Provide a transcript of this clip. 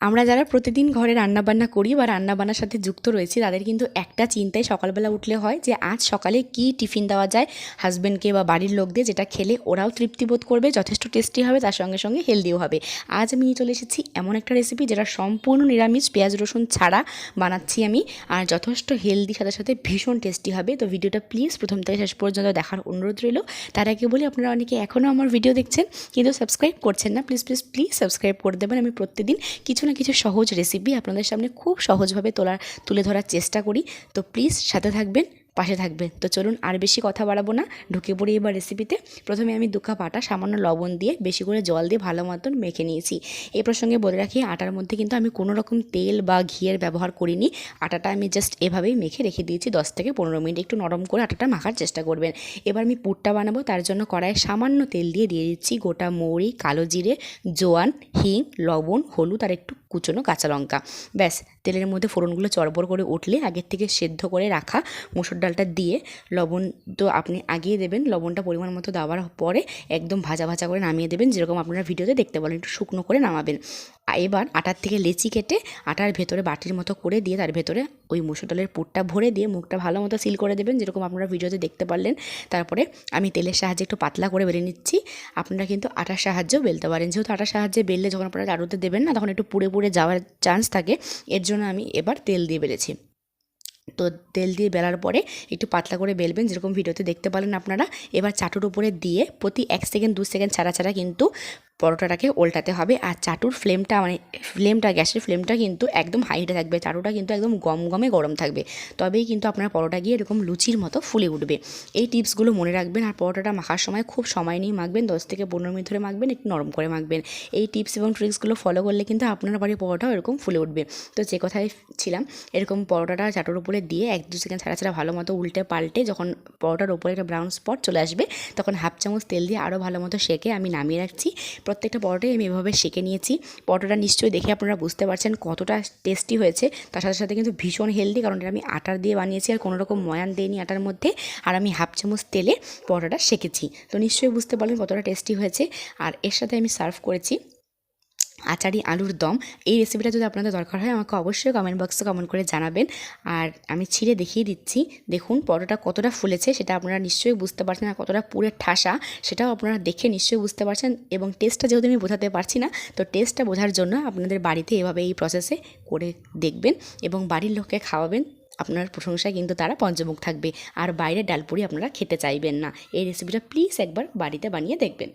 আমরা যারা প্রতিদিন ঘরে রান্নাবান্না করি বা রান্নাবান্নার সাথে যুক্ত রয়েছি, তাদের কিন্তু একটা চিন্তায় সকালবেলা উঠলে হয় যে, আজ সকালে কি টিফিন দেওয়া যায় হাজব্যান্ডকে বা বাড়ির লোকদের, যেটা খেলে ওরাও তৃপ্তিবোধ করবে, যথেষ্ট টেস্টি হবে, তার সঙ্গে সঙ্গে হেলদিও হবে। আজ আমি চলে এসেছি এমন একটা রেসিপি যেটা সম্পূর্ণ নিরামিষ, পেঁয়াজ, রসুন ছাড়া বানাচ্ছি আমি, আর যথেষ্ট হেলদি সাথে সাথে ভীষণ টেস্টি হবে। তো ভিডিওটা প্লিজ প্রথম থেকে শেষ পর্যন্ত দেখার অনুরোধ রইল। তার আগে বলি, আপনারা অনেকে এখনও আমার ভিডিও দেখছেন, কিন্তু সাবস্ক্রাইব করছেন না প্লিজ প্লিজ প্লিজ সাবস্ক্রাইব করে দেবেন। আমি প্রত্যেকদিন কিছু না কিছু সহজ রেসিপি আপনাদের সামনে খুব সহজভাবে তোলার, তুলে ধরার চেষ্টা করি। তো প্লিজ সাথে থাকবেন। পাশে থাকবেন তো চলুন আর বেশি কথা বাড়াবো না। ঢুকে পড়ি এবার রেসিপিতে প্রথমে আমি দু কাপ আটা, সামান্য লবণ দিয়ে বেশি করে জল দিয়ে ভালো মতন মেখে নিয়েছি। এই প্রসঙ্গে বলে রাখি, আটার মধ্যে কিন্তু আমি কোনো রকম তেল বা ঘিয়ের ব্যবহার করিনি। আটাটা আমি জাস্ট এভাবেই মেখে রেখে দিয়েছি দশ থেকে পনেরো মিনিট। একটু নরম করে আটাটা মাখার চেষ্টা করবেন। এবার আমি পুরটা বানাবো, তার জন্য কড়াইয়ে সামান্য তেল দিয়ে দিয়ে দিচ্ছি গোটা মৌরি, কালো জিরে, জোয়ান, হিং, লবণ, হলুদ আর একটু কুচনো কাঁচা লঙ্কা। ব্যাস, তেলের মধ্যে ফোড়নগুলো চড়বড় করে উঠলে আগের থেকে সেদ্ধ করে রাখা মুসুর ডালটা দিয়ে লবণ তো আপনি আগিয়ে দেবেন, লবণটা পরিমাণ মতো দেওয়ার পরে একদম ভাজা ভাজা করে নামিয়ে দেবেন, যেরকম আপনারা ভিডিওতে দেখতে বলেন একটু শুকনো করে নামাবেন। এবার আটার থেকে লেচি কেটে আটার ভেতরে বাটির মতো করে দিয়ে তার ভেতরে ওই মুসুর ডালের পুরটা ভরে দিয়ে মুখটা ভালো মতো সিল করে দেবেন, যেরকম আপনারা ভিডিওতে দেখতে পারলেন। তারপরে আমি তেলের সাহায্যে একটু পাতলা করে বেলে নিচ্ছি। আপনারা কিন্তু আটার সাহায্যেও বেলতে পারেন। যেহেতু আটার সাহায্যে বেললে যখন আপনারা লাড়ুতে দেবেন না, তখন একটু পুড়ে পুড়ে যাওয়ার চান্স থাকে, এর জন্য আমি এবার তেল দিয়ে বেলেছি। তো তেল দিয়ে বেলার পরে একটু পাতলা করে বেলবেন, যেরকম ভিডিওতে দেখতে পারেন আপনারা। এবার চাটুর উপরে দিয়ে প্রতি এক সেকেন্ড দু সেকেন্ড ছাড়া ছাড়া কিন্তু পরোটাটাকে উল্টাতে হবে আর চাটুর ফ্লেমটা মানে ফ্লেমটা, গ্যাসের ফ্লেমটা কিন্তু একদম হাইটে থাকবে, চাটুটা কিন্তু একদম গম গমে গরম থাকবে। তবেই কিন্তু আপনার পরোটা গিয়ে এরকম লুচির মতো ফুলে উঠবে। এই টিপসগুলো মনে রাখবেন আর পরোটাটা মাখার সময় খুব সময় নিয়ে মাখবেন, দশ থেকে পনেরো মিনিট ধরে মাখবেন, একটু নরম করে মাখবেন। এই টিপস এবং ট্রিক্সগুলো ফলো করলে কিন্তু আপনার বাড়ির পরোটাও এরকম ফুলে উঠবে। তো যে কথায় ছিলাম, এরকম পরোটাটা চাটুর উপরে দিয়ে এক দু সেকেন্ড ছাড়া ছাড়া ভালো মতো উল্টে পাল্টে যখন পরোটার উপরে একটা ব্রাউন স্পট চলে আসবে, তখন হাফ চামচ তেল দিয়ে আরও ভালো মতো সেকে আমি নামিয়ে রাখছি। প্রত্যেকটা পরোটাই আমি এভাবে সেঁকে নিয়েছি। পরোটাটা নিশ্চয়ই দেখে আপনারা বুঝতে পারছেন কতটা টেস্টি হয়েছে। তার সাথে সাথে কিন্তু ভীষণ হেলদি কারণ এটা আমি আটার দিয়ে বানিয়েছি আর কোনো রকম ময়ান দিইনি আটার মধ্যে। আর আমি হাফ চামচ তেলে পরোটাটা সেঁকেছি। তো নিশ্চয়ই বুঝতে পারলেন কতটা টেস্টি হয়েছে। আর এর সাথে আমি সার্ভ করেছি আচারি আলুর দম, এই রেসিপিটা যদি আপনাদের দরকার হয়, আমাকে অবশ্যই কমেন্ট বক্সে কমেন্ট করে জানাবেন। আর আমি ছিঁড়ে দেখিয়ে দিচ্ছি। দেখুন, পরোটা কতটা ফুলেছে সেটা আপনারা নিশ্চয়ই বুঝতে পারছেন, আর কতটা পুরে ঠাসা সেটাও আপনারা দেখে নিশ্চয়ই বুঝতে পারছেন। এবং টেস্টটা যেহেতু আমি বোঝাতে পারছি না, তো টেস্টটা বোঝার জন্য আপনাদের বাড়িতে এভাবে এই প্রসেসে করে দেখবেন এবং বাড়ির লোককে খাওয়াবেন। আপনার প্রশংসায় কিন্তু তারা পঞ্চমুখ থাকবে। আর বাইরে ডালপুরি আপনারা খেতে চাইবেন না। এই রেসিপিটা প্লিজ একবার বাড়িতে বানিয়ে দেখবেন।